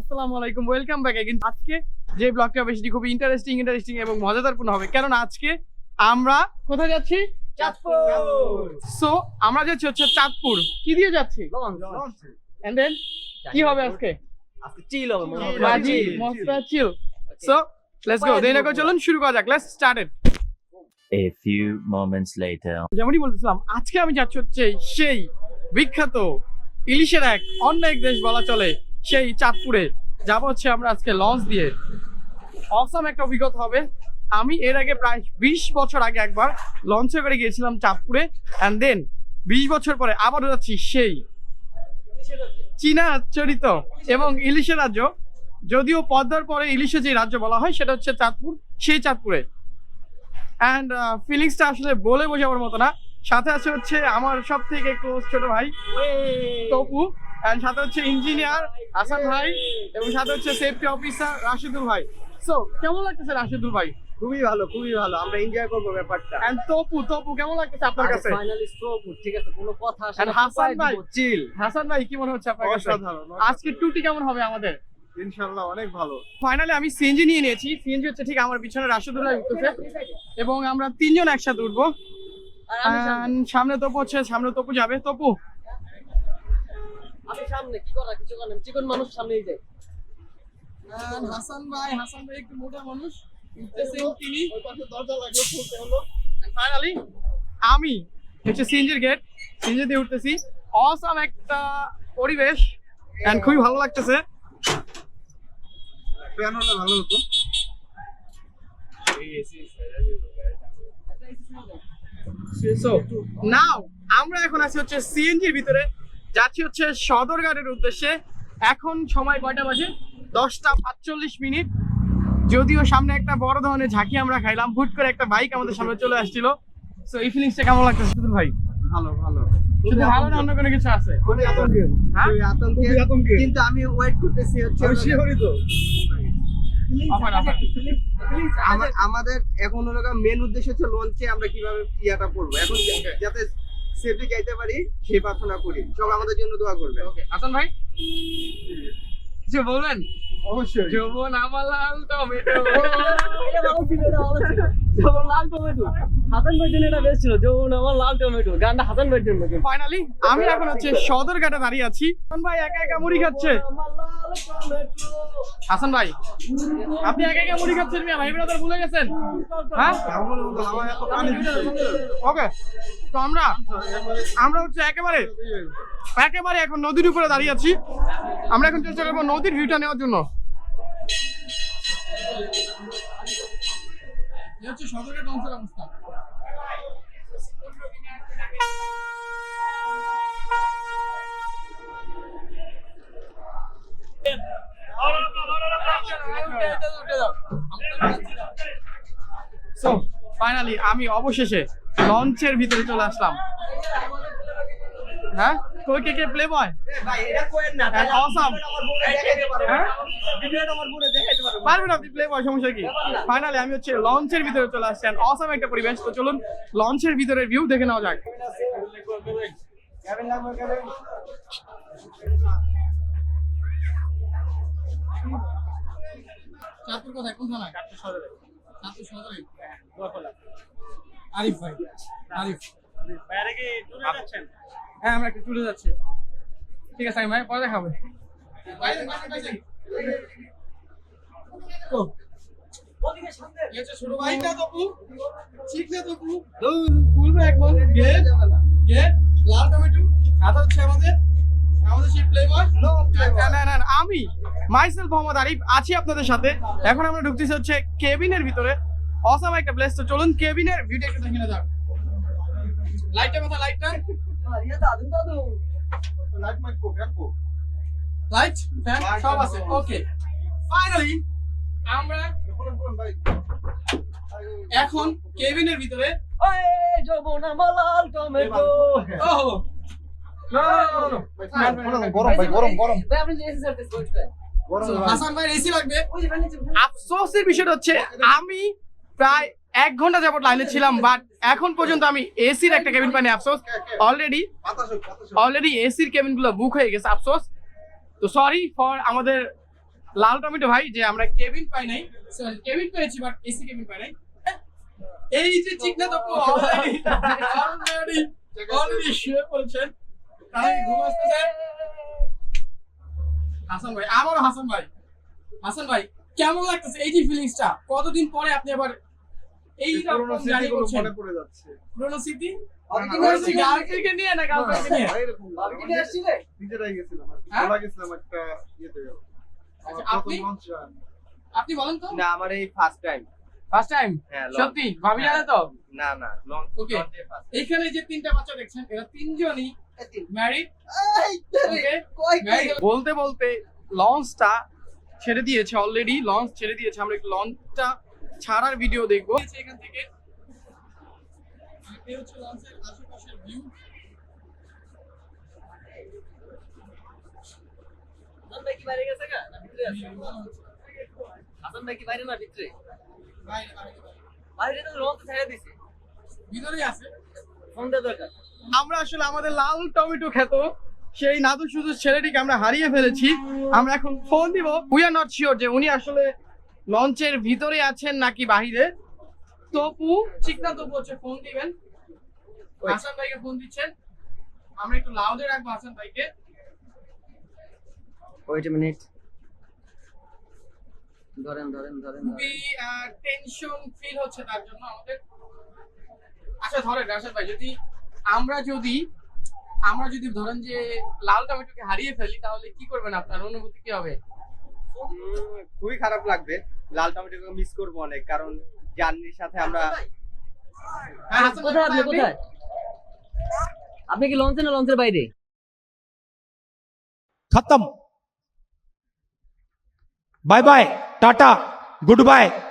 আসসালামু আলাইকুম welcome back again আজকে যে ব্লগটা হবে সেটি খুবই ইন্টারেস্টিং ইন্টারেস্টিং এবং মজাদারপূর্ণ হবে। কেননা আজকে আমরা কোথায় যাচ্ছি? চাঁদপুর। সো আমরা যাচ্ছি হচ্ছে চাঁদপুর। কি দিয়ে যাচ্ছি? এন্ড দেন কি হবে আজকে? আজকে চিল হবে। বাজি Chill. মস্ত চিল সো লেটস গো দেরি না করে চলুন শুরু করা যাক। Let's start it A few moments later. যেমনই বলতেছিলাম আজকে আমি যাচ্ছি হচ্ছে সেই বিখ্যাত ইলিশের এক অন্য এক দেশ বলা চলে। সেই চাঁদপুরে। যাব হচ্ছে আমরা আজকে লঞ্চ দিয়ে। অসম একটা অভিজ্ঞতা হবে। আমি এর আগে প্রায় বিশ বছর আগে একবার লঞ্চে করে গিয়েছিলাম চাঁদপুরে। অ্যান্ড দেন বিশ বছর পরে আবারও যাচ্ছি সেই চীনা চরিত এবং ইলিশের রাজ্য। যদিও পদ্মার পরে ইলিশে যে রাজ্য বলা হয় সেটা হচ্ছে চাঁদপুর সেই চাঁদপুরে। অ্যান্ড ফিলিংসটা আসলে বলে বোঝাবার মতো না। সাথে আছে হচ্ছে আমার সব থেকে ক্লোজ ছোট ভাই তপু। অ্যান্ড সাথে হচ্ছে ইঞ্জিনিয়ার হাসান ভাই এবং সাথে হচ্ছে সেফটি অফিসার রাশিদুল ভাই। সো কেমন লাগতেছে রাশিদুল ভাই? খুবই ভালো খুবই ভালো। আমরা এনজয় করব ব্যাপারটা। অ্যান্ড তপু তপু কেমন লাগতেছে আপনার কাছে? ফাইনালি স্ট্রোক ঠিক আছে কোনো কথা আসে না হাসান ভাই? চিল। হাসান ভাই কি মনে হচ্ছে আপনার কাছে? অসাধারণ আজকে টুটি কেমন হবে আমাদের? ইনশাল্লাহ অনেক ভালো। ফাইনালি আমি সিএনজি নিয়ে নিয়েছি। সিএনজি হচ্ছে ঠিক আমার পিছনে রাশিদুল ভাই উঠতেছে। এবং আমরা তিনজন একসাথে উঠবো। সামনে তপু হচ্ছে সামনে তপু যাবে। তপু আমি সামনে কি করা কিছু করার নেই। চিকন মানুষ সামনেই যায়। হাসান ভাই হাসান ভাই একটু মোটা মানুষ। তিনি। ওই পাশে দরজা লাগল খুলতে হলো। ফাইনালি আমি হচ্ছে সিএনজির গেট সিএনজি দিয়ে উঠতেছি। অসাম একটা পরিবেশ এন্ড খুবই ভালো লাগতেছে। ফ্যান হলে ভালো হতো। নাও আমরা এখন আছি হচ্ছে সিএনজির ভিতরে। যাচ্ছি হচ্ছে সদরঘাটের উদ্দেশ্যে। এখন সময় কয়টা বাজে? দশটা পাঁচচল্লিশ মিনিট। যদিও সামনে একটা বড় ধরনের ঝাঁকি আমরা খাইলাম হুট করে একটা বাইক আমাদের সামনে চলে আসছিল। সো এই ফিলিংসটা কেমন লাগতেছে শুধু ভাই? ভালো ভালো। শুধু ভালো না অন্য কোনো কিছু আছে? হ্যাঁ? কিন্তু আমি ওয়েট করতেছি হচ্ছে আমাদের এখন মেন উদ্দেশ্য হচ্ছে লঞ্চে আমরা কীভাবে ইয়াটা করব। এখন যাতে সেফটি গাইতে পারি সেই প্রার্থনা করি। সব আমাদের জন্য দোয়া করবে ওকে হাসান ভাই? কিছু বলবেন? অবশ্যই। আমার লাল টমেটো। আমি এখন হচ্ছে সদরঘাটে দাঁড়িয়ে আছি। ভাই একা একা মুড়ি খাচ্ছে। হাসান ভাই, আপনি একা একা মুড়ি খাচ্ছেন মিয়া ভাই ব্রাদার ভুলে গেছেন? হ্যাঁ? ওকে, তো আমরা আমরা হচ্ছে একেবারে একেবারে এখন নদীর উপরে দাঁড়িয়ে আছি। আমরা এখন চেষ্টা করব নদীর ভিউটা নেওয়ার জন্য। হচ্ছে লঞ্চের অবস্থা। সো ফাইনালি আমি অবশেষে লঞ্চের ভিতরে চলে আসলাম। হ্যাঁ? কই কে কে প্লে বয় এটা কোয়েন না প্লে বয় সমস্যা কি? ফাইনালি আমি হচ্ছে লঞ্চের ভিতরে চলে আসছি। অসাম একটা পরিবেশ। তো চলুন, লঞ্চের ভিতরের ভিউ দেখে নেওয়া যাক। চাঁদপুর কোথায়? কোন থানায়? চাঁদপুর সদরে। চাঁদপুর সদরে? আরিফ ভাই। আরিফ। হ্যাঁ আমরা একটু টুরে যাচ্ছি। ঠিক আছে ভাই পরে দেখাবো ও। ওদিকে সামনে। এই হচ্ছে ছোট ভাইটা তপু শিখলে তপু খুলবে এখন গেট। গেট। লাল টমেটো। হাতে হচ্ছে আমাদের। আমাদের সেই প্লে বয় না না না আমি। মাইসেলফ মোহাম্মদ আরিফ আছি আপনাদের সাথে এখন আমরা ঢুকতেছি হচ্ছে কেবিনের ভিতরে অসাম একটা প্লেস তো চলুন কেবিনের ভিউটা একটু দেখে না যাক লাইটটা কথা লাইটটা রিয়া দাদু দাদু লাইট ফ্যান কো লাইট ফ্যান সব আছে ওকে ফাইনালি আমরা এখন কেবিনের ভিতরে ওই যৌবন আমার লাল tomato oh no no no গরম ভাই গরম গরম ভাই আপনি যে করছেন হাসান ভাই এসি লাগবে। ওই যে বানিয়েছে আফসোসের বিষয়টা হচ্ছে আমি প্রায় এক ঘণ্টা যাবত লাইনে ছিলাম বাট এখন পর্যন্ত আমি এসির একটা কেবিন পাইনি আফসোস। অলরেডি। অলরেডি এসির কেবিনগুলো বুক হয়ে গেছে আফসোস। তো সরি ফর আমাদের লাল টমেটো ভাই যে আমরা কেবিন পাই নাই। কেবিন পেয়েছি বাট এসি কেবিন পাই নাই। এই যে চিকনা তো অলরেডি অলরেডি অলরেডি শুয়ে পড়ছেন তাই ঘুম আসতেছে। হাসান ভাই আমারও হাসান ভাই। হাসান ভাই কেমন লাগতেছে? এই যে ফিলিংসটা কতদিন পরে আপনি আবার এই পুরোনো রকম জার্নি করছেন? পড়ে যাচ্ছে। পুরোনো স্মৃতি? আপনি। হ্যাঁ? আচ্ছা, আপনি? বলেন তো। না আমার এই ফার্স্ট টাইম ফার্স্ট টাইম হ্যাঁ সত্যি? ভাবি জানে তো? না না লং Okay. এখানে যে তিনটা বাচ্চা দেখছেন এরা তিনজনই বলতে বলতে লঞ্চটা ছেড়ে দিয়েছে অলরেডি লঞ্চ ছেড়ে দিয়েছে আমরা একটু লঞ্চটা ছাড়ার ভিডিও দেখব। এখান থেকে। আর এই হচ্ছে লঞ্চের আশেপাশের ভিউ ভাই কি বাইরে গেছে না ভিতরে আছে। হাসান ভাই কি বাইরে না ভিতরে? বাইরে তো লঞ্চ ছেড়ে দিছে। ভিতরেই আছে। ফোন দরকার। আমরা আসলে আমাদের লাল টমেটো খেত। সেই নাদু শুধু ছেলেটিকে আমরা হারিয়ে ফেলেছি। আমরা এখন ফোন দিব। উই আর নট শিওর যে উনি আসলে লঞ্চের ভিতরে আছেন নাকি বাহিরে। তপু চিকনা তপু হচ্ছে ফোন দিবেন। হাসান ভাইকে ফোন দিচ্ছেন। আমরা একটু লাউডে রাখব হাসান ভাইকে। ওয়েট মিনিট ধরেন ধরেন ধরেন খুবই টেনশন ফিল হচ্ছে তার জন্য আমাদের। আচ্ছা ধরেন রাশেদ ভাই যদি আমরা যদি আমরা যদি ধরেন যে লাল টমেটোকে হারিয়ে ফেলি তাহলে কি করবেন আপনার? অনুভূতি কি হবে? খুবই খারাপ লাগবে। লাল টমেটোকে মিস করব অনেক কারণ জার্নির সাথে আমরা আচ্ছা, হ্যাঁ, আচ্ছা, আচ্ছা, আপনি? আপনি কি লঞ্চে না লঞ্চের বাইরে? খতম। Bye bye tata good bye.